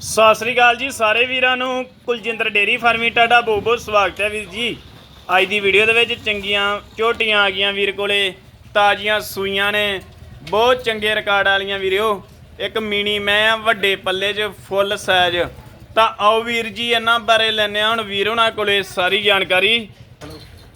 ਸਤਿ ਸ੍ਰੀ ਅਕਾਲ ਜੀ ਸਾਰੇ ਵੀਰਾਂ ਨੂੰ। ਕੁਲਜਿੰਦਰ ਡੇਰੀ ਫਾਰਮਿੰਗ ਤੁਹਾਡਾ ਬਹੁਤ ਬਹੁਤ ਸਵਾਗਤ ਹੈ ਵੀਰ ਜੀ। ਅੱਜ ਦੀ ਵੀਡੀਓ ਦੇ ਵਿੱਚ ਚੰਗੀਆਂ ਝੋਟੀਆਂ ਆ ਗਈਆਂ ਵੀਰ ਕੋਲੇ। ਤਾਜ਼ੀਆਂ ਸੂਈਆਂ ਨੇ। ਬਹੁਤ ਚੰਗੇ ਰਿਕਾਰਡ ਵਾਲੀਆਂ ਵੀਰਿਓ ਇੱਕ ਮਿਨੀ ਮੈਂ ਆ ਵੱਡੇ ਪੱਲੇ 'ਚ ਫੁੱਲ ਸਾਈਜ਼ ਤਾਂ ਆਓ ਵੀਰ ਜੀ ਇਹਨਾਂ ਬਾਰੇ ਲੈਣੇ ਹੁਣ ਵੀਰ ਉਹਨਾਂ ਕੋਲੇ ਸਾਰੀ ਜਾਣਕਾਰੀ।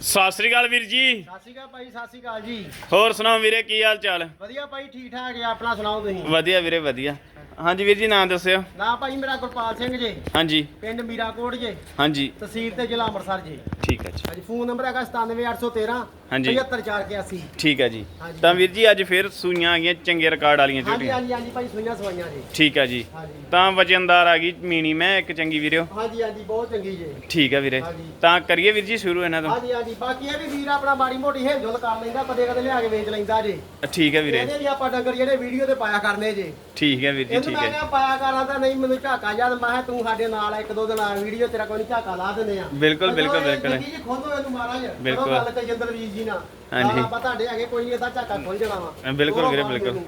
ਸਤਿ ਸ੍ਰੀ ਅਕਾਲ ਵੀਰ ਜੀ। ਸਤਿ ਸ਼੍ਰੀ ਅਕਾਲ ਭਾਈ ਸਤਿ ਸ਼੍ਰੀ ਅਕਾਲ ਜੀ। ਹੋਰ ਸੁਣਾਓ ਵੀਰੇ ਕੀ ਹਾਲ ਚਾਲ? ਵਧੀਆ ਭਾਈ ਠੀਕ ਠਾਕ ਹੈ ਆਪਣਾ ਸੁਣਾਓ ਤੁਸੀਂ? ਵਧੀਆ ਵੀਰੇ ਵਧੀਆ। ਹਾਂਜੀ ਵੀਰ ਜੀ ਨਾਂ ਦੱਸਿਓ। ਨਾ ਭਾਈ ਮੇਰਾ ਗੁਰਪਾਲ ਸਿੰਘ ਜੀ। ਹਾਂਜੀ। ਪਿੰਡ ਮੀਰਾਕੋਟ ਜੀ। ਹਾਂਜੀ। ਤਹਿਸੀਲ ਤੇ ਜ਼ਿਲ੍ਹਾ ਅੰਮ੍ਰਿਤਸਰ ਜੀ। ਠੀਕ ਹੈ ਜੀ। ਹਾਂਜੀ ਫੋਨ ਨੰਬਰ ਹੈਗਾ 97813 ਹਾਂਜੀ। 75481 ਠੀਕ ਹੈ ਜੀ। ਤਾਂ ਵੀਰ ਜੀ ਅੱਜ ਫਿਰ ਸੂਈਆਂ ਆ ਗਈਆਂ ਚੰਗੇ ਰਿਕਾਰਡ ਵਾਲੀਆਂ ਝੋਟੀਆਂ। ਹਾਂਜੀ ਹਾਂਜੀ ਭਾਈ ਸੁਈਆਂ ਸਵਾਈਆਂ ਜੀ। ਠੀਕ ਹੈ ਜੀ। ਤਾਂ ਵਜਨਦਾਰ ਆ ਗਈ ਮੀਣੀ ਮੈਂ ਇੱਕ ਚੰਗੀ ਵੀਰਿਓ ਹਾਂਜੀ ਹਾਂਜੀ ਬਹੁਤ ਚੰਗੀ ਜੀ। ਠੀਕ ਹੈ ਵੀਰੇ। ਤਾਂ ਕਰੀਏ ਵੀਰ ਜੀ ਸ਼ੁਰੂ ਇਹਨਾਂ ਤੋਂ। ਹਾਂਜੀ ਹਾਂਜੀ ਬਾਕੀ ਇਹ ਵੀ ਵੀਰ ਆਪਣਾ ਮਾੜੀ ਮੋਟੀ ਹਿਲਜੁਲ ਕਰ ਲੈਂਦਾ ਕਦੇ ਕਦੇ ਲਿਆ ਕੇ ਵੇਚ ਲੈਂਦਾ ਜੀ। ਠੀਕ ਹੈ ਵੀਰੇ। ਇਹਦੇ ਵੀ ਆਪਾਂ ਡੰਗਰ ਜਿਹੜੇ ਵੀਡੀਓ ਤੇ ਪਾਇਆ ਕਰਨੇ ਜੀ। ਠੀਕ ਹੈ ਵੀਰ ਜੀ ਠੀਕ ਮੈਂ ਹੈ। ਕਿਹਾ ਪਾਇਆ ਕਰਾਂ ਤਾਂ ਨਹੀਂ ਮੈਨੂੰ ਝਾਕਾ ਯਾਦ ਮੈਂ ਕਿਹਾ ਤੂੰ ਸਾਡੇ ਨਾਲ ਆ, ਇੱਕ ਦੋ ਦਿਨ ਆ ਵੀਡੀਓ ਤੇਰਾ ਕੋਈ ਨਹੀਂ ਝਾਕਾ ਲਾ ਦਿੰਦੇ ਆ। ਬਿਲਕੁਲ, ਬਿਲਕੁਲ, ਬਿਲਕੁਲ। ਜੀ ਖੋਲੋ ਇਹਨੂੰ ਮਹਾਰਾਜ ਬਿਲਕੁਲ। ਕਰੋ ਗੱਲ ਕਜਿੰਦਰ ਵੀਰ ਜੀ ਨਾਲ ਹਾਂਜੀ। ਆਪਾਂ ਤੁਹਾਡੇ ਹੈਗੇ ਕੋਈ ਨਹੀਂ ਇਹਦਾ ਝਾਕਾ ਖੁੱਲ ਜਾਣਾ ਵਾ। ਬਿਲਕੁਲ ਵੀਰੇ, ਬਿਲਕੁਲ।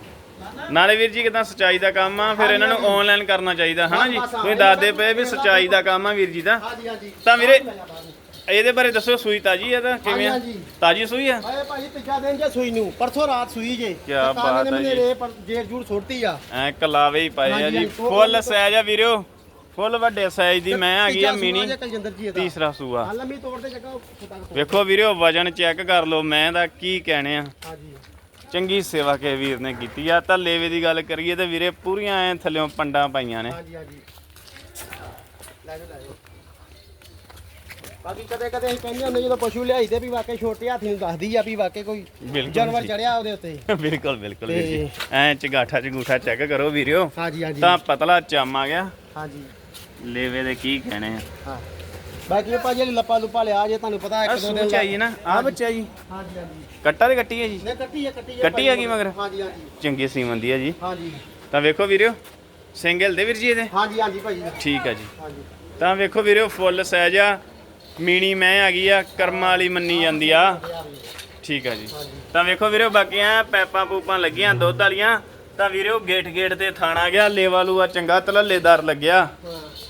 ਨਾਲੇ ਵੀਰ ਜੀ ਕਿਦਾਂ ਸਚਾਈ ਦਾ ਕੰਮ ਆ ਫਿਰ ਇਹਨਾਂ ਨੂੰ ਆਨਲਾਈਨ ਕਰਨਾ ਚਾਹੀਦਾ ਹਨਾ ਜੀ? ਤੁਸੀਂ ਦੱਸਦੇ ਪਏ ਵੀ ਸਚਾਈ ਦਾ ਕੰਮ ਆ। ਵੀਰ ਜੀ ਦਾ। ਹਾਂਜੀ ਹਾਂਜੀ। ਤਾਂ ਵੀਰੇ- ਇਹਦੇ ਬਾਰੇ ਦੱਸੋ ਸੂਈ ਤਾਜੀ ਆ ਤਾਂ ਕਿਵੇਂ ਆ? ਹਾਂਜੀ, ਹਾਂਜੀ। ਤਾਜੀ ਸੂਈ ਆ? ਆਏ ਭਾਜੀ ਤੀਜਾ ਦਿਨ ਜੇ ਸੂਈ ਨੂੰ ਪਰਸੋਂ ਰਾਤ ਸੂਈ ਜੇ। ਕਿਆ ਤੇ ਬਾਤ ਇਹਨੇ ਹੈ ਜੀ। ਮੇਰੇ ਪਰ ਜੇਰ ਸੁੱਟਤੀ ਆ। ਐ ਕਲਾਵੇ ਹੀ ਪਏ ਆ ਹਾਂਜੀ, ਜੀ। ਹਾਂਜੀ, ਉਹ- ਫੁੱਲ ਸਾਈਜ਼ ਆ ਵੀਰਿਓ ਫੁੱਲ ਵੱਡੇ ਸਾਈਜ਼ ਦੀ ਮੈਂ ਆ ਗਈ ਆ ਤੀਜਾ ਸੂਆ ਮਿਨੀ ਜੇ ਕਲਜਿੰਦਰ ਜੀ ਇਹਦਾ ਤੀਸਰਾ ਸੂਆ। ਹਾਂ ਲੰਮੀ ਤੋੜ ਤੇ ਜਗਾ ਫਟਾ ਵੇਖੋ ਵੀਰਿਓ ਵਜਨ ਚੈੱਕ ਕਰ ਲਓ ਮੈਂ ਦਾ ਕੀ ਕਹਿਣੇ ਆ। ਹਾਂਜੀ। ਚੰਗੀ ਸੇਵਾ ਕੇ ਵੀਰ ਨੇ ਕੀਤੀ ਆ। ਤਾਂ ਲੇਵੇ ਦੀ ਗੱਲ ਕਰੀਏ ਤੇ ਵੀਰੇ ਪੂਰੀਆਂ ਐ ਥੱਲਿਓਂ ਪੰਡਾਂ ਪਾਈਆਂ ਨੇ। ਹਾਂਜੀ ਹਾਂਜੀ। ਲੈ ਜਾਓ ਲੈ ਜਾਓ। ਬਾਕੀ ਕਦੇ ਕਦੇ ਅਸੀਂ ਕਹਿੰਦੇ ਹੁੰਦੇ ਜਦੋਂ ਪਸ਼ੂ ਲਿਆਈ ਤੇ ਵੀ ਵਾਕਈ ਛੋਟੇ ਹਾਥੀ ਨੂੰ ਦੱਸਦੀ ਆ ਵੀ ਵਾਕਈ ਕੋਈ ਬਿਲਕੁਲ ਜਾਨਵਰ ਜੀ। ਚੜਿਆ ਉਹਦੇ ਉੱਤੇ। ਬਿਲਕੁਲ ਬਿਲਕੁਲ ਵੀਰ ਜੀ ਐ ਚਗਾਠਾ ਚਗੂਠਾ ਚੈੱਕ ਕਰੋ ਵੀਰਿਓ। ਹਾਂਜੀ ਹਾਂਜੀ। ਤਾਂ ਪਤਲਾ ਚਮ ਆ ਗਿਆ। ਹਾਂਜੀ। ਲੇਵੇ ਦੇ ਕੀ ਕਹਿਣੇ ਆ? ਹਾਂ। ਬਾਕੀ ਇਹ ਭਾਜੀ ਲੱਪਾ ਲੁਪਾ ਲਿਆ ਜੇ ਤੁਹਾਨੂੰ ਪਤਾ ਆ ਇੱਕ ਦੋ ਦਿਨ ਸੂਚ ਆਈ ਨਾ ਆ ਬੱਚਾ ਜੀ। ਹਾਂਜੀ ਹਾਂਜੀ। ਕੱਟਾ ਤੇ ਕੱਟੀ ਹੈ ਜੀ? ਨੇ ਕੱਟੀ ਹੈ ਕੱਟੀ ਹੈ ਕੱਟੀ ਹੈਗੀ ਮਗਰ? ਹਾਂਜੀ ਹਾਂਜੀ। ਚੰਗੀ ਸੀਮਨ ਦੀ ਹੈ ਜੀ। ਹਾਂਜੀ। ਤਾਂ ਵੇਖੋ ਵੀਰਿਓ ਸਿੰਗਲ ਦੇ ਵੀਰ ਜੀ ਇਹਦੇ? ਹਾਂਜੀ ਹਾਂਜੀ ਭਾਜੀ ਠੀਕ ਆ ਜੀ। ਹਾਂਜੀ। ਤਾਂ ਵੇਖੋ ਵੀਰਿਓ ਫੁੱਲ ਸਾਈਜ਼ ਆ। ਮੀਣੀ ਮੈਂ ਆ ਗਈ ਆ ਕਰਮਾਂ ਵਾਲੀ ਮੰਨੀ ਜਾਂਦੀ ਆ। ਠੀਕ ਆ ਜੀ। ਤਾਂ ਵੇਖੋ ਵੀਰਿਓ ਬਾਕੀਆਂ ਪੈਪਾਂ ਪੂਪਾਂ ਲੱਗੀਆਂ ਦੁੱਧ ਵਾਲੀਆਂ। ਤਾਂ ਵੀਰਿਓ ਗੇਟ ਗੇਟ ਤੇ ਥਾਣਾ ਗਿਆ ਲੇਵਾ ਲੂਆ ਚੰਗਾ ਤਲੱਲੇਦਾਰ ਲੱਗਿਆ।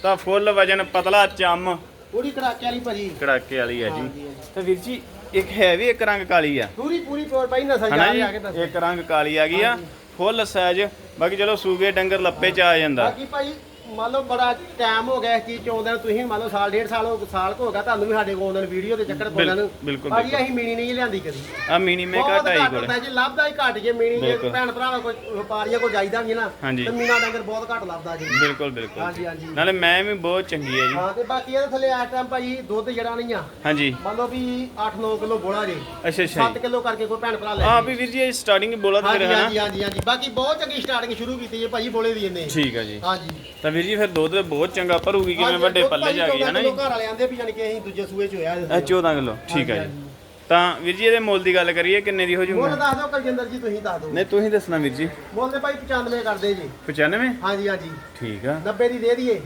ਤਾਂ ਫੁੱਲ ਵਜਨ ਪਤਲਾ ਚੰਮ। ਪੂਰੀ ਕੜਾਕੇ ਵਾਲੀ ਭਾਜੀ। ਕੜਾਕੇ ਵਾਲੀ ਆ ਜੀ। ਤਾਂ ਵੀਰ ਜੀ ਇੱਕ ਹੈ ਵੀ ਇੱਕ ਰੰਗ ਕਾਲੀ ਆ। ਪੂਰੀ ਪੂਰੀ ਪਿਓਰ ਭਾਈ ਨਸਲ ਹਨਾ ਜਾ ਜੀ? ਆ ਕੇ ਦੱਸ। ਇੱਕ ਰੰਗ ਕਾਲੀ ਆ ਗਈ ਆ। ਫੁੱਲ ਸਾਈਜ਼ ਬਾਕੀ ਚਲੋ ਸੂਗੇ ਡੰਗਰ ਲੱਪੇ ਚ ਆ ਜਾਂਦਾ। ਬਾਕੀ ਭਾਈ ਮੰਨ ਲਓ ਬੜਾ ਟਾਈਮ ਹੋ ਗਿਆ ਇਸ ਚੀਜ਼ ਚ ਆਉਂਦੇ ਨੂੰ ਤੁਸੀਂ ਮੰਨ ਲਓ ਸਾਲ ਡੇਢ ਸਾਲ ਹੋ ਸਾਲ ਕੁ ਹੋ ਗਿਆ ਤੁਹਾਨੂੰ ਵੀ ਸਾਡੇ ਕੋਲ ਆਉਂਦੇ ਵੀਡੀਓ ਦੇ ਚੱਕਰ ਪਾਉਂਦੇ ਨੂੰ। ਬਿਲਕੁਲ, ਭਾਜੀ। ਅਸੀਂ ਮੀਣੀ ਨਹੀਂ ਲਿਆਂਦੀ ਕਦੀ। ਆ ਮੀਨੀ ਮੇ ਬਹੁਤ ਘਟਾਈ ਘੱਟ ਕੋਲ। ਹੁੰਦਾ ਜੀ ਲੱਭਦਾ ਹੀ ਘੱਟ ਜੇ ਮੀਣੀ ਜੇ ਬਿਲਕੁਲ। ਭੈਣ ਭਰਾਵਾਂ ਕੋਈ ਵਪਾਰੀਆਂ ਕੋ ਜਾਈਦਾ ਵੀ ਹੈ ਨਾ ਹਾਂਜੀ। ਤੇ ਮੀਨਾ ਡੰਗਰ ਬਹੁਤ ਘੱਟ ਲੱਭਦਾ ਜੀ। ਬਿਲਕੁਲ ਬਿਲਕੁਲ। ਹਾਂਜੀ ਹਾਂਜੀ। ਨਾਲੇ ਮੈਂ ਵੀ ਬਹੁਤ ਚੰਗੀ ਹੈ ਜੀ। ਹਾਂ ਤੇ ਬਾਕੀ ਇਹਦੇ ਥੱਲੇ ਇਸ ਟਾਈਮ ਭਾਜੀ ਦੁੱਧ ਜਿਹੜਾ ਨਹੀਂ ਆ ਹਾਂਜੀ। ਮੰਨ ਲਓ ਵੀ 8-9 ਕਿਲੋ ਬੋਲਾ ਜੇ। ਅੱਛਾ ਅੱਛਾ 7 ਜੀ ਕਿਲੋ ਕਰਕੇ ਕੋਈ ਭੈਣ ਭਰਾ ਲੈ ਆ। ਵੀ ਵੀਰ ਜੀ ਸਟਾਰਟਿੰਗ ਬੋਲਾ ਤੇ ਹਾਂਜੀ ਫਿਰ ਹੈ ਹਾਂਜੀ ਨਾ? ਹਾਂਜੀ ਹਾਂਜੀ ਬਾਕੀ ਬਹੁਤ ਚੰਗੀ ਸਟਾਰਟਿੰਗ ਸ਼ੁਰੂ ਕੀਤੀ ਜੇ ਭਾਜੀ ਬੋਲੇ ਦੀ ਇਹਨੇ। ਠੀਕ ਹੈ ਜੀ। ਹਾਂਜੀ। ਤਾਂ ਵੀਰ ਜੀ ਫਿਰ ਦੁੱਧ ਬਹੁਤ ਚੰਗਾ ਭਰੂਗੀ ਕਿਵੇਂ ਵੱਡੇ ਪੱਲੇ ਜਾ ਗਈ ਹੈ ਨਾ ਜੀ? ਘਰ ਵਾਲੇ ਆਂਦੇ ਵੀ ਜਾਨੀ ਕਿ ਅਸੀਂ ਦੂਜੇ ਸੂਏ ਚ ਹੋਇਆ ਇਹ 14 ਕਿਲੋ ਠੀਕ ਹੈ ਹਾਂਜੀ, ਜੀ ਤਾਂ ਵੀਰ ਜੀ ਇਹਦੇ ਮੁੱਲ ਦੀ ਗੱਲ ਕਰੀਏ ਕਿੰਨੇ ਦੀ ਹੋ ਮੁੱਲ ਜੂਗਾ ਦੱਸ ਦਿਓ ਕਲਜਿੰਦਰ ਜੀ ਤੁਸੀਂ ਦੱਸ ਦਿਓ। ਨਹੀਂ ਤੁਸੀਂ ਦੱਸਣਾ ਵੀਰ ਜੀ। ਮੁੱਲ ਤੇ ਭਾਈ 95 ਕਰਦੇ ਜੀ। 95 ਹਾਂਜੀ ਹਾਂਜੀ। ਠੀਕ ਆ। 90 ਦੀ ਦੇ ਦਈਏ।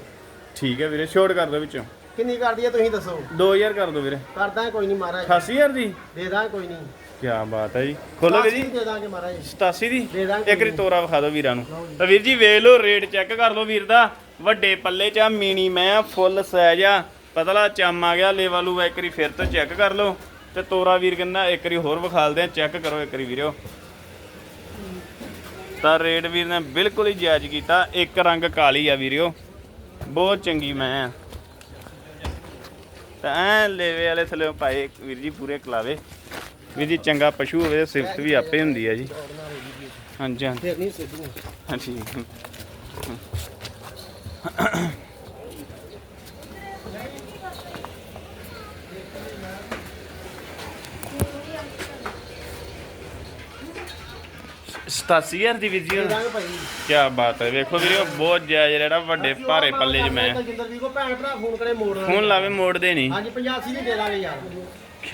ਠੀਕ ਹੈ ਵੀਰੇ ਛੋਟ ਕਰ ਦਿਓ ਵਿੱਚੋਂ। ਕਿੰਨੀ ਕਰਦੀ ਹੈ ਤੁਸੀਂ ਦੱਸੋ। 2000 ਕਰ ਦਿਓ ਵੀਰੇ। ਕਰਦਾ ਕੋਈ ਨਹੀਂ ਮਹਾਰਾਜ। 88000 ਦੀ? ਦੇ ਕੋਈ ਨਹੀਂ। ਕੀ ਬਾਤ ਹੈ ਜੀ। ਖੋਲੋ ਵੀਰ ਜੀ। ਦੇ ਦਾਂਗੇ ਮਹਾਰਾਜ 87 ਦੀ। ਦੇ ਦਾਂਗੇ ਇੱਕ ਰੀ ਤੋਰਾ ਵਿਖਾ ਦਿਓ ਵੀਰਾਂ ਨੂੰ। ਤਾਂ ਵੀਰ ਜੀ ਵੇਖ ਲਓ ਰੇਟ ਚੈੱਕ ਕਰ ਲਓ ਵੀਰ ਦਾ। ਵੱਡੇ ਪੱਲੇ ਚ ਆ ਮੀਣੀ ਮੈਂ ਆ ਫੁੱਲ ਸਾਈਜ਼ ਆ। ਪਤਲਾ ਚਮ ਆ ਗਿਆ ਲੇਵਾ ਲੂਵਾ ਇੱਕ ਰੀ ਫਿਰ ਤੋਂ ਚੈੱਕ ਕਰ ਲਓ। ਤੇ ਤੋਰਾ ਵੀਰ ਕਹਿੰਦਾ ਇੱਕ ਰੀ ਹੋਰ ਵਿਖਾਲਦੇ ਆ ਚੈੱਕ ਕਰੋ ਇੱਕ ਰੀ ਵੀਰਿਓ ਤਾਂ ਰੇਟ ਵੀਰ ਨੇ ਬਿਲਕੁਲ ਹੀ ਜਾਇਜ਼ ਕੀਤਾ। ਇੱਕ ਰੰਗ ਕਾਲੀ ਆ ਵੀਰਿਓ ਬਹੁਤ ਚੰਗੀ ਮੈਂ ਆ। ਤਾਂ ਐ ਲੇਵੇ ਵਾਲੇ ਥੱਲੇ ਪਾਏ ਵੀਰ ਜੀ ਪੂਰੇ ਕਲਾਵੇ ਵੀਰ ਜੀ ਚੰਗਾ ਪਸ਼ੂ ਹੋਵੇ ਸਿਫਤ ਵੀ ਆਪੇ ਹੁੰਦੀ ਆ ਜੀ। ਹਾਂਜੀ ਹਾਂਜੀ। ਫਿਰ ਨਹੀਂ ਸਿੱਧੂ। ਹਾਂਜੀ। ਸਤਾਸੀ ਹਜ਼ਾਰ ਦੀ ਵੀਰ ਜੀ ਕੀ ਬਾਤ ਹੈ। ਵੇਖੋ ਵੀਰੇ ਬਹੁਤ ਜਾਇਜ਼ ਜਿਹੜਾ ਵੱਡੇ ਭਾਰੇ ਪੱਲੇ 'ਚ ਮੈਂ। ਕਲਜਿੰਦਰ ਜੀ ਕੋ ਭੈਣ ਭਰਾ ਫੋਨ ਕਰੇ ਮੋੜ। ਫੋਨ ਲਾਵੇ ਨਹੀਂ। ਹਾਂਜੀ 85 ਦੀ ਦੇ ਦਾਂਗੇ ਯਾਰ।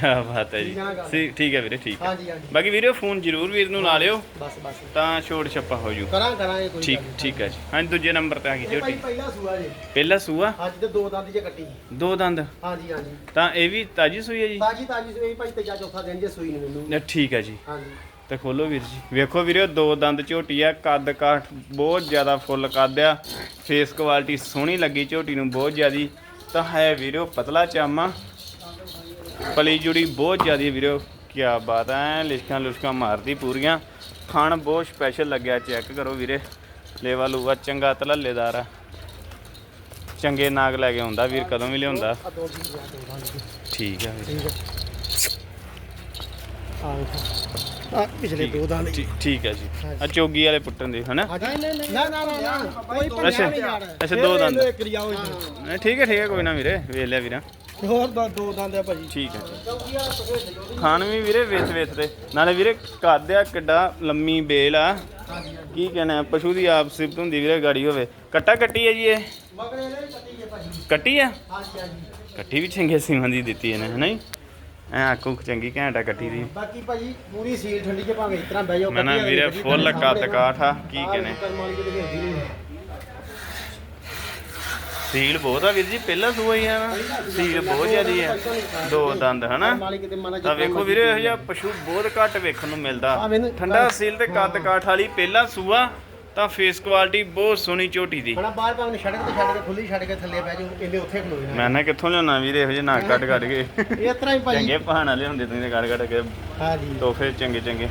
ਕੀ ਬਾਤ ਹੈ ਜੀ। ਠੀਕ- ਠੀਕ ਹੈ ਵੀਰੇ ਠੀਕ ਹੈ। ਹਾਂਜੀ ਹਾਂਜੀ। ਬਾਕੀ ਵੀਰੇ ਫੋਨ ਜ਼ਰੂਰ ਵੀਰ ਨੂੰ ਲਾ ਲਿਓ। ਬਸ ਬਸ। ਤਾਂ ਛੋੜ ਛੱਪਾ ਹੋ ਜੂ। ਕਰਾਂ ਕਰਾਂਗੇ ਕੋਈ ਠੀਕ। ਠੀਕ ਹੈ ਜੀ। ਹਾਂਜੀ ਦੂਜੇ ਨੰਬਰ ਤੇ ਆ ਗਈ ਝੋਟੀ ਪਹਿਲਾ ਸੂਆ ਜੀ। ਪਹਿਲਾ ਸੂਆ? ਅੱਜ ਤੇ ਦੋ ਦੰਦ ਜੇ ਕੱਟੀ। ਦੋ ਦੰਦ। ਹਾਂਜੀ ਹਾਂਜੀ। ਤਾਂ ਇਹ ਵੀ ਤਾਜੀ ਸੂਈ ਹੈ ਜੀ? ਤਾਜੀ ਤਾਜੀ ਸੂਈ। ਭਾਈ ਤੇਜਾ ਚੌਥਾ ਦਿਨ ਜੇ ਸੂਈ ਨੂੰ ਮੈਨੂੰ। ਨਾ, ਠੀਕ ਹੈ ਜੀ। ਹਾਂਜੀ। ਤੇ ਖੋਲੋ ਵੀਰ ਜੀ। ਵੇਖੋ ਵੀਰੇ ਦੋ ਦੰਦ ਝੋਟੀ ਆ। ਕੱਦ ਕਾਠ ਬਹੁਤ ਜ਼ਿਆਦਾ ਫੁੱਲ ਕੱਦ ਆ ਫੇਸ ਕੁਆਲਿਟੀ ਸੋਹਣੀ ਲੱਗੀ ਝੋਟੀ ਨੂੰ ਬਹੁਤ ਜ਼ਿਆਦੀ। ਤਾਂ ਹੈ ਵੀਰੋ ਪਤਲਾ ਚਾਮਾ। ਪਲੀ ਜੁੜੀ ਬਹੁਤ ਜ਼ਿਆਦੀ ਵੀਰੋ ਕੀ ਬਾਤ ਐ ਲਿਸ਼ਕਾਂ ਲੁਸ਼ਕਾਂ ਮਾਰਦੀ ਪੂਰੀਆਂ। ਖਾਣ ਬਹੁਤ ਸਪੈਸ਼ਲ ਲੱਗਿਆ ਚੈੱਕ ਕਰੋ ਵੀਰੇ। ਲੇਵਾ ਲੂਆ ਚੰਗਾ ਤਲੱਲੇਦਾਰ ਆ। ਚੰਗੇ ਨਾਗ ਲੈ ਕੇ ਆਉਂਦਾ ਵੀਰ ਕਦੋਂ ਵੀ ਲਿਆਉਂਦਾ। ਠੀਕ ਆ ਵੀਰ। ਠੀਕ ਹੈ ਆ ਪਿਛਲੇ ਦੋ ਠੀਕ- ਠੀਕ ਹੈ ਜੀ। ਆ ਚੋਗੀ ਵਾਲੇ ਪੁੱਟਣ ਦੇ ਹਨਾ? ਹਾਂਜੀ। ਨਹੀਂ ਨਹੀਂ ਨਾ ਨਾ ਨਾ ਨਾ। ਕੋਈ ਅੱਛਾ। ਅੱਛਾ ਦੋ ਦੰਦ। ਨਹੀਂ, ਠੀਕ ਹੈ ਠੀਕ ਹੈ ਕੋਈ ਨਾ ਵੀਰੇ। ਵੇਖ ਲਿਆ ਵੀਰਾ। ਹੋਰ ਦੋ- ਦੋ ਦੰਦ ਆ ਭਾਜੀ। ਠੀਕ ਹੈ ਖਾਣ ਵੀ ਵੀਰੇ ਵੇਚ ਵੇਚ ਦੇ। ਨਾਲੇ ਵੀਰੇ ਕੱਦ ਆ ਕਿੱਡਾ ਲੰਮੀ ਬੇਲ ਆ। ਕੀ ਕਹਿਣਾ ਪਸ਼ੂ ਦੀ ਆਪ ਸਿਫਤ ਹੁੰਦੀ ਵੀਰੇ ਗਾੜੀ ਹੋਵੇ। ਕੱਟਾ ਕੱਟੀ ਹੈ ਜੀ ਇਹ? ਮਗਰ ਕੱਟੀ ਹੈ ਭਾਜੀ ਕੱਟੀ ਆ? ਹਾਂਜੀ ਹਾਂਜੀ ਕੱਟੀ ਵੀ ਚੰਗੇ ਸੀਮਾਂ ਦੀ ਦਿੱਤੀ ਇਹਨੇ ਹੈ ਨਹੀਂ ਐ ਆਕੂ ਚੰਗੀ ਘੈਂਟਾ ਕੱਟੀ ਦੀ। ਬਾਕੀ ਭਾਜੀ ਪੂਰੀ ਸੀਲ ਠੰਡੀ ਚ ਭਾਵੇਂ ਇਸ ਤਰ੍ਹਾਂ ਬਹਿ ਜਾਓ ਨਾ ਕੱਟੀ ਵੀਰੇ ਫੁੱਲ ਸਾਹਮਣੇ ਕਾਠ ਕੀ ਆਹ ਕਹਿਣੇ ਕਰਮ ਵਾਲੀ ਕਿਤੇ ਹਿਲਦੀ ਨਹੀਂ ਸੀਲ ਬਹੁਤ ਆ ਵੀਰ ਜੀ ਪਹਿਲਾਂ ਸੂਆ ਹੀ ਆ ਨਾ। ਸੀਲ ਬਹੁਤ ਜ਼ਿਆਦੀ ਆ। ਦੋ ਦੰਦ ਹਨਾ? ਤਾਂ ਵੇਖੋ ਵੀਰੇ ਇਹੋ ਜਿਹਾ ਪਸ਼ੂ ਬਹੁਤ ਘੱਟ ਵੇਖਣ ਨੂੰ ਮਿਲਦਾ। ਠੰਡਾ ਸੀਲ ਤੇ ਕੱਦ ਕਾਠ ਵਾਲੀ ਪਹਿਲਾ ਸੂਆ ਤਾਂ ਫੇਸ ਕੁਆਲਿਟੀ ਬਹੁਤ ਸੋਹਣੀ ਝੋਟੀ ਦੀ। ਬੜਾ ਬਾਹਰ ਭਾਵੇਂ ਸੜਕ ਤੇ ਛੱਡ ਕੇ ਖੁੱਲੀ ਛੱਡ ਕੇ ਥੱਲੇ ਬਹਿ ਜਾਓ ਇਹਨੇ ਉੱਥੇ ਖਲੋ ਜਾਣਾ। ਮੈਂ ਨਾ ਕਿੱਥੋਂ ਲਿਆਉਣਾ ਵੀਰੇ ਇਹੋ ਜਿਹੇ ਨਾ ਕੱਟ ਕੱਟ ਕੇ। ਇਹ ਤਰ੍ਹਾਂ ਹੀ ਭਾਜੀ। ਚੰਗੇ ਪਹਾਣਾ ਲਿਆਉਂਦੇ ਤੁਸੀਂ ਕੱਟ ਕੱਟ ਕੇ। ਹਾਂਜੀ। ਤੋਹਫੇ ਚੰਗੇ ਚੰਗੇ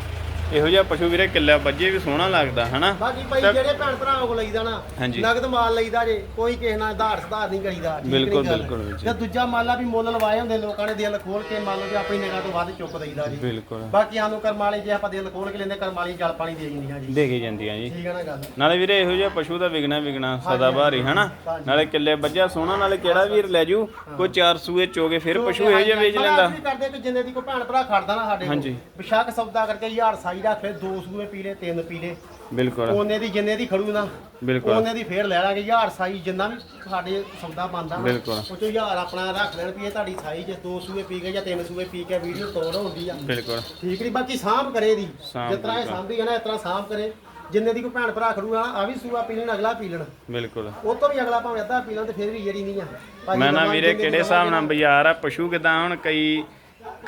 ਇਹੋ ਜਿਹਾ ਪਸ਼ੂ ਵੀਰੇ ਕਿੱਲਾ ਵੱਜੇ ਵੀ ਸੋਹਣਾ ਲੱਗਦਾ ਹਨਾ? ਬਾਕੀ ਭਾਈ ਤਾਂ- ਜਿਹੜੇ ਭੈਣ ਭਰਾਵਾਂ ਕੋਲ ਲਈਦਾ ਨਾ ਹਾਂਜੀ। ਨਗਦ ਮਾਲ ਲਈਦਾ ਜੇ ਕੋਈ ਕਿਸੇ ਨਾਲ ਆਧਾਰ ਸੁਧਾਰ ਨਹੀਂ ਕਰੀਦਾ ਠੀਕ ਬਿਲਕੁਲ, ਗੱਲ? ਬਿਲਕੁਲ ਵੀਰ ਜੀ। ਤੇ ਦੂਜਾ ਮਾਲਾ ਵੀ ਮੁੱਲ ਲਵਾਏ ਹੁੰਦੇ ਲੋਕਾਂ ਨੇ ਦਿਲ ਖੋਲ ਕੇ ਮੰਨ ਲਓ ਕਿ ਆਪਣੀ ਨਿਗਾਹ ਤੋਂ ਵੱਧ ਚੁੱਕ ਦਈਦਾ ਜੀ। ਬਿਲਕੁਲ। ਬਾਕੀ ਸਾਨੂੰ ਕਰਮ ਵਾਲੀ ਜੇ ਆਪਾਂ ਦਿਲ ਖੋਲ ਕੇ ਲੈਂਦੇ ਕਰਮ ਵਾਲੀ ਜਲ ਪਾਣੀ ਦੇ ਜਾਂਦੀਆਂ ਜੀ। ਦੇ ਕੇ ਜਾਂਦੀਆਂ ਜੀ। ਠੀਕ ਹੈ ਨਾ ਗੱਲ। ਨਾਲੇ ਵੀਰੇ ਇਹੋ ਜਿਹਾ ਪਸ਼ੂ ਦਾ ਵਿਗਣਾ ਵਿਗਣਾ ਸਦਾ ਭਾਰੀ ਹਨਾ? ਨਾਲੇ ਕਿੱਲੇ ਵੱਜਿਆ ਸੋਹਣਾ ਨਾਲੇ ਕਿਹੜਾ ਵੀਰ ਲੈ ਜੂ? ਕੋਈ ਚਾਰ ਸੂਏ ਚੋਗੇ ਫਿਰ ਪਸ਼ੂ ਇਹੋ ਜਿਹਾ ਵੇਚ ਲੈਂਦਾ। ਅਸੀਂ ਕਰਦੇ ਕਿ ਜਿੰਨੇ ਦੀ ਕੋਈ ਭੈਣ ਭਰਾ ਖੜਦਾ ਨਾ ਸਾਡੇ ਹਾਂਜੀ। ਬਿਸ਼ੱਕ ਸੌਦਾ ਕਰਕੇ ਹਜ਼ਾਰ ਸਾਈ ਰੱਖ ਲੈ ਦੋ ਸੂਏ ਪੀ ਲੈ ਤਿੰਨ ਪੀ ਲੈ। ਬਿਲਕੁਲ। ਉਹਨੇ ਦੀ ਜਿੰਨੇ ਦੀ ਖੜੂ ਨਾ ਬਿਲਕੁਲ। ਉਹਨੇ ਦੀ ਫੇਰ ਲੈ ਲਾਂਗੇ। ਹਜ਼ਾਰ ਸਾਈ ਜਿੰਨਾ ਵੀ ਸਾਡੇ ਸੌਦਾ ਬਣਦਾ ਨਾ, ਬਿਲਕੁਲ। ਉਹ ਚੋਂ ਹਜ਼ਾਰ ਆਪਣਾ ਰੱਖ ਲੈਣ ਵੀ ਇਹ ਤੁਹਾਡੀ ਸਾਈ ਜੇ ਦੋ ਸੂਏ ਪੀ ਗਏ ਜਾਂ ਤਿੰਨ ਸੂਏ ਪੀ ਕੇ ਵੀਡੀਓ ਤੋੜ ਹੁੰਦੀ ਆ। ਬਿਲਕੁਲ। ਠੀਕ ਨਹੀਂ ਬਾਕੀ ਸਾਂਭ ਕਰੇ ਦੀ। ਸਾਂਭ ਜਿਸ ਤਰ੍ਹਾਂ ਇਹ ਬਿਲਕੁਲ। ਸਾਂਭੀ ਹੈ ਨਾ ਇਸ ਤਰ੍ਹਾਂ ਸਾਂਭ ਕਰੇ। ਜਿੰਨੇ ਦੀ ਕੋਈ ਭੈਣ ਭਰਾ ਖੜੂਗਾ ਆ ਵੀ ਸੂਆ ਪੀ ਲੈਣ ਅਗਲਾ ਪੀ ਲੈਣ। ਬਿਲਕੁਲ। ਉਹ ਤੋਂ ਵੀ ਅਗਲਾ ਭਾਵੇਂ ਅੱਧਾ ਪੀ ਲੈਣ ਤੇ ਫਿਰ ਵੀ ਜਿਹੜੀ ਨਹੀਂ ਆ। ਮੈਂ ਨਾ ਵੀਰੇ ਕਿਹੜੇ ਹਿਸਾਬ ਨਾਲ ਬਾਜ਼ਾਰ ਆ ਪਸ਼ੂ ਕਿਦਾਂ ਹੁਣ ਕਈ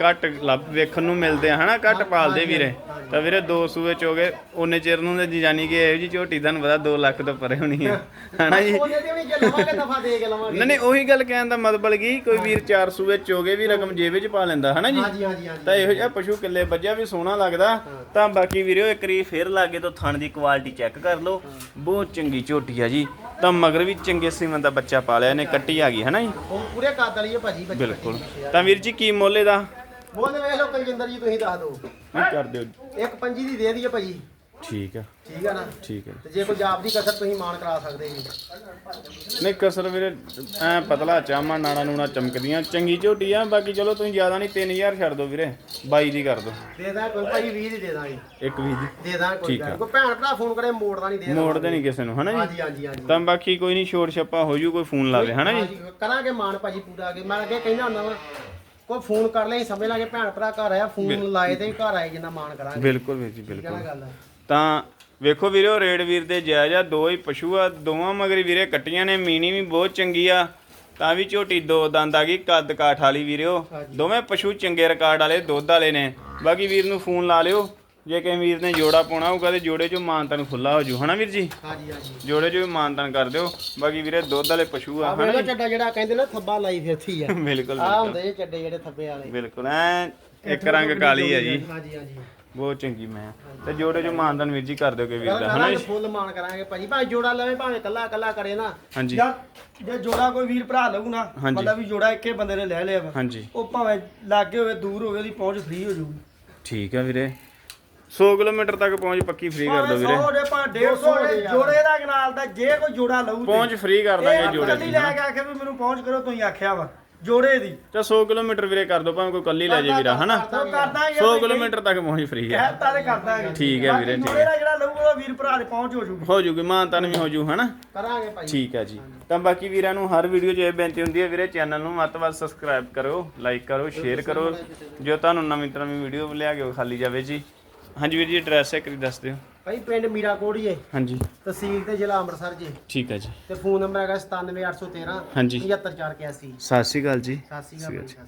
ਘੱਟ ਲੱਭ ਵੇਖਣ ਨੂੰ ਮਿਲਦੇ ਆ ਹਨਾ? ਘੱਟ ਪਾਲਦੇ ਵੀਰੇ। ਤਾਂ ਵੀਰੇ ਦੋ ਸੂਏ ਚੋਗੇ ਉਹਨੇ ਚਿਰ ਨੂੰ ਤੇ ਜਾਨੀ ਕਿ ਇਹੋ ਜੀ ਝੋਟੀ ਤੁਹਾਨੂੰ ਪਤਾ 2 ਲੱਖ ਤੋਂ ਪਰੇ ਹੋਣੀ ਆ। ਹਨਾ ਜੀ? ਦੇ ਨਹੀਂ ਨਹੀਂ ਉਹੀ ਗੱਲ ਕਹਿਣ ਦਾ ਮਤਲਬ ਕੀ ਕੋਈ ਵੀਰ ਚਾਰ ਸੂਏ ਚੋਗੇ ਵੀ ਰਕਮ ਜੇਬ ਵਿੱਚ ਪਾ ਲੈਂਦਾ ਹਨਾ ਜੀ? ਤਾਂ ਇਹੋ ਜਿਹਾ ਪਸ਼ੂ ਕਿੱਲੇ ਵੱਜਿਆ ਵੀ ਸੋਹਣਾ ਲੱਗਦਾ। ਤਾਂ ਬਾਕੀ ਵੀਰੇ ਇੱਕ ਰੀ ਫੇਰ ਲਾਗੇ ਤੋਂ ਥਣ ਦੀ ਕੁਆਲਿਟੀ ਚੈੱਕ ਕਰ ਲਓ। ਬਹੁਤ ਚੰਗੀ ਝੋਟੀ ਆ ਜੀ। ਤਾਂ ਮਗਰ ਵੀ ਚੰਗੇ ਸੀਮਨ ਦਾ ਬੱਚਾ ਪਾਲਿਆ ਇਹਨੇ ਕੱਟੀ ਆ ਗਈ ਹਨਾ ਜੀ? ਉਹ ਪੂਰੇ ਕੱਦ ਵਾਲੀ ਹੈ ਭਾਜੀ ਬਿਲਕੁਲ। ਤਾਂ ਵੀਰ ਜੀ ਕੀ ਮੁੱਲ ਇਹਦਾ? ਬੋਲ ਵੇਖ ਲਓ ਕਲਜਿੰਦਰ ਜੀ ਤੁਸੀਂ ਦੱਸ ਦਿਓ। ਕੀ ਕਰ ਦਿਓ ਇੱਕ ਪੰਜੀ ਦੀ ਦੇ ਦਈਏ ਭਾਜੀ। ਠੀਕ ਆ। ਠੀਕ ਆ ਨਾ? ਠੀਕ ਤੇ ਜੇ ਕੋਈ ਦੀ ਕਸਰ ਤੁਸੀਂ ਮਾਨ ਕਰਾ ਸਕਦੇ ਜੀ। ਨਹੀਂ ਕਸਰ ਵੀਰੇ ਐ ਪਤਲਾ ਚਾਮਾ ਨਾਣਾ ਨੂਣਾ ਚਮਕਦੀਆਂ। ਚੰਗੀ ਝੋਟੀ ਆ ਬਾਕੀ ਚਲੋ ਤੁਸੀਂ ਜ਼ਿਆਦਾ ਨਹੀਂ 3000 ਛੱਡ ਦਿਓ ਵੀਰੇ। 22 ਦੀ ਕਰ ਦਿਓ। ਦੇ ਦਾਂ ਕੋਈ ਭਾਜੀ 20 ਦੀ ਦੇ ਦਾਂਗੇ ਇੱਕ ਵੀ ਦੀ। ਦੇ ਦਾਂ ਕੋਈ ਠੀਕ ਆ। ਗੱਲ ਨੀ। ਕੋਈ ਭੈਣ ਭਰਾ ਫੋਨ ਕਰੇ ਮੋੜਦਾ ਨਹੀਂ ਦੇ ਦਾਂਗੇ। ਮੋੜਦੇ ਨਹੀਂ ਕਿਸੇ ਨੂੰ ਹਨਾ ਜੀ? ਹਾਂਜੀ ਹਾਂਜੀ ਹਾਂਜੀ। ਤਾਂ ਬਾਕੀ ਕੋਈ ਨਹੀਂ ਛੋੜ ਛੱਪਾ ਹੋ ਜੂ ਕੋਈ ਫੋਨ ਲਾਵੇ ਹਨਾ ਜੀ? ਹਾਂਜੀ, ਕਰਾਂਗੇ ਮਾਨ ਭਾਜੀ ਪੂਰਾ ਕੇ ਮੈਂ ਅੱਗੇ ਕਹਿੰਦਾ ਹੁੰਦਾ ਵਾ ਕੋਈ ਫੋਨ ਕਰ ਲੈ ਸਮਝ ਲਾਂਗੇ ਭੈਣ ਭਰਾ ਘਰ ਆਇਆ ਫੋਨ ਲਾਏ ਤੇ ਘਰ ਆਏ ਜਿੰਨਾ ਮਾਨ ਕਰਾਂਗੇ। ਬਿਲਕੁਲ ਵੀਰ ਜੀ ਠੀਕ ਬਿਲਕੁਲ ਨਾ ਗੱਲ? ਤਾਂ ਵੇਖੋ ਵੀਰੋ ਰੇਡ ਵੀਰ ਦੇ ਜਾਇਜ਼ ਆ ਦੋ ਹੀ ਪਸ਼ੂ ਆ ਦੋਵਾਂ ਮਗਰ ਵੀਰੇ ਕੱਟੀਆਂ ਨੇ ਮੀਣੀ ਵੀ ਬਹੁਤ ਚੰਗੀ ਆ ਤਾਂ ਵੀ ਝੋਟੀ ਦੋ ਦੰਦ ਆ ਗਈ ਕੱਦ ਕਾਠ ਵਾਲੀ ਵੀਰਿਓ ਹਾਂਜੀ। ਦੋਵੇਂ ਪਸ਼ੂ ਚੰਗੇ ਰਿਕਾਰਡ ਵਾਲੇ ਦੁੱਧ ਵਾਲੇ ਨੇ। ਬਾਕੀ ਵੀਰ ਨੂੰ ਫੋਨ ਲਾ ਲਿਓ। ਜੇ ਕਿਸੇ ਵੀਰ ਨੇ ਜੋੜਾ ਪਾਉਣਾ ਹੋਊਗਾ ਤੇ ਜੋੜੇ ਚੋਂ ਮਾਨਤਨ ਖੁੱਲਾ ਹੋ ਜੂ। ਹਨਾ ਵੀਰ ਜੀ? ਹਾਂਜੀ ਹਾਂਜੀ। ਜੋੜੇ ਚੋਂ ਵੀ ਮਾਨਤਨ ਕਰ ਦਿਓ। ਬਾਕੀ ਵੀਰੇ ਦੁੱਧ ਵਾਲੇ ਪਸ਼ੂ ਆ ਹਨਾ ਜੀ? ਚੱਡਾ ਜਿਹੜਾ ਕਹਿੰਦੇ ਨਾ ਥੱਬਾ ਲਾਈ ਫਿਰਤੀ ਆ। ਬਿਲਕੁਲ ਆ ਹੁੰਦੇ ਜੇ ਚੱਡੇ ਜਿਹੜੇ ਥੱਬੇ ਵਾਲੇ। ਬਿਲਕੁਲ ਐ ਇੱਕ ਰੰਗ ਕਾਲੀ ਆ ਜੀ। ਹਾਂਜੀ ਹਾਂਜੀ। ਬਹੁਤ ਚੰਗੀ ਮੈਂ ਤੇ ਜੋੜੇ ਚੋਂ ਮਾਨਤਨ ਵੀਰ ਜੀ ਕਰ ਦਿਓ ਕੋਈ ਵੀਰ ਦਾ ਹਨਾ ਜੀ? ਫੁੱਲ ਮਾਨ ਕਰਾਂਗੇ ਭਾਜੀ। ਭਾਵੇਂ ਜੋੜਾ ਲਵੇ ਭਾਵੇਂ ਕੱਲਾ ਕੱਲਾ ਕਰੇ ਨਾ। ਹਾਂਜੀ। ਜਾਂ ਜੇ ਜੋੜਾ ਕੋਈ ਵੀਰ ਭਰਾ ਲਊ ਨਾ। ਮਤਲਬ ਵੀ ਜੋੜਾ ਇੱਕੇ ਬੰਦੇ ਨੇ ਲੈ ਲਿਆ ਵਾ। ਹਾਂਜੀ। ਉਹ ਭਾਵੇਂ ਲਾਗੇ ਹੋਵੇ ਦੂਰ ਹੋਵੇ ਉਹਦੀ ਪਹੁੰਚ ਫ੍ਰੀ ਹੋ ਜਾਊਗੀ। ਠੀਕ ਆ ਵੀਰੇ। 100 ਕਿਲੋਮੀਟਰ ਤੱਕ ਪਹੁੰਚ ਪੱਕੀ ਫ੍ਰੀ ਕਰ ਦਿਓ ਵੀਰੇ। 100 ਦੇ ਭਾਵੇਂ 150 ਦੇ ਜੋੜੇ ਦਾ ਨਾਲ ਦਾ ਜੇ ਕੋਈ ਜੋੜਾ ਲਊ ਤੇ। ਪਹੁੰਚ ਫ੍ਰੀ ਕਰ ਦਾਂਗੇ ਜੋੜੇ ਦੀ ਲੈ ਕੇ ਆਖੇ ਵੀ ਮੈਨੂੰ ਪਹੁੰਚ ਕਰੋ ਤੁਸੀਂ ਆਖਿਆ ਵਾ ਜੋੜੇ ਦੀ। ਤਾਂ 100 ਕਿਲੋਮੀਟਰ ਵੀਰੇ ਕਰ ਦਿਓ ਭਾਵੇਂ ਕੋਈ ਕੱਲੀ ਲੈ ਜੇ ਵੀਰਾ ਹਨਾ? ਉਹ ਕਰਦਾ 100 ਕਿਲੋਮੀਟਰ ਤੱਕ ਪਹੁੰਚ ਫ੍ਰੀ ਹੈ ਕਹਿ ਤਾਰੇ ਕਰਦਾ ਠੀਕ ਹੈ ਵੀਰੇ, ਠੀਕ ਜੋੜੇ ਦਾ ਜਿਹੜਾ ਲਊਗਾ ਵੀਰ ਭਰਾ ਦੇ ਪਹੁੰਚ ਹੋ ਜਾਊਗੀ ਹੋ ਜੂਗੀ ਮਾਨਤਨ ਵੀ ਹੋ ਜੂ ਹਨਾ? ਕਰਾਂਗੇ ਭਾਈ। ਠੀਕ ਹੈ ਜੀ। ਤਾਂ ਬਾਕੀ ਵੀਰਾਂ ਨੂੰ ਹਰ ਵੀਡੀਓ 'ਚ ਇਹ ਬੇਨਤੀ ਹੁੰਦੀ ਹੈ ਵੀਰੇ ਚੈਨਲ ਨੂੰ ਵੱਧ ਤੋਂ ਵੱਧ ਸਬਸਕ੍ਰਾਈਬ ਕਰੋ ਲਾਈਕ ਕਰੋ ਸ਼ੇਅਰ ਕਰੋ। ਜੋ ਤੁਹਾਨੂੰ ਨਵੀਂ ਤੋਂ ਨਵੀਂ ਵੀਡੀਓ ਲਿਆ ਕੇ ਖਾਲੀ ਜਾਵੇ ਜੀ। ਹਾਂਜੀ ਵੀਰ ਜੀ ਐਡਰੈਸ ਇੱਕ ਵਾਰੀ ਦੱਸ ਦਿਓ। ਭਾਈ ਪਿੰਡ ਮੀਰਾ ਕੋੜੀਏ ਹਾਂਜੀ। ਤਹਿਸੀਲ ਤੇ ਜ਼ਿਲ੍ਹਾ ਅੰਮ੍ਰਿਤਸਰ ਜੀ। ਠੀਕ ਹੈ ਜੀ। ਤੇ ਫੋਨ ਨੰਬਰ ਹੈਗਾ 97813 ਹਾਂਜੀ। 75481 ਸਤਿ ਸ਼੍ਰੀ ਅਕਾਲ ਜੀ। ਸਤਿ ਸ਼੍ਰੀ ਅਕਾਲ ਭਾਈ, ਸਤਿ ਸ਼੍ਰੀ ਅਕਾਲ।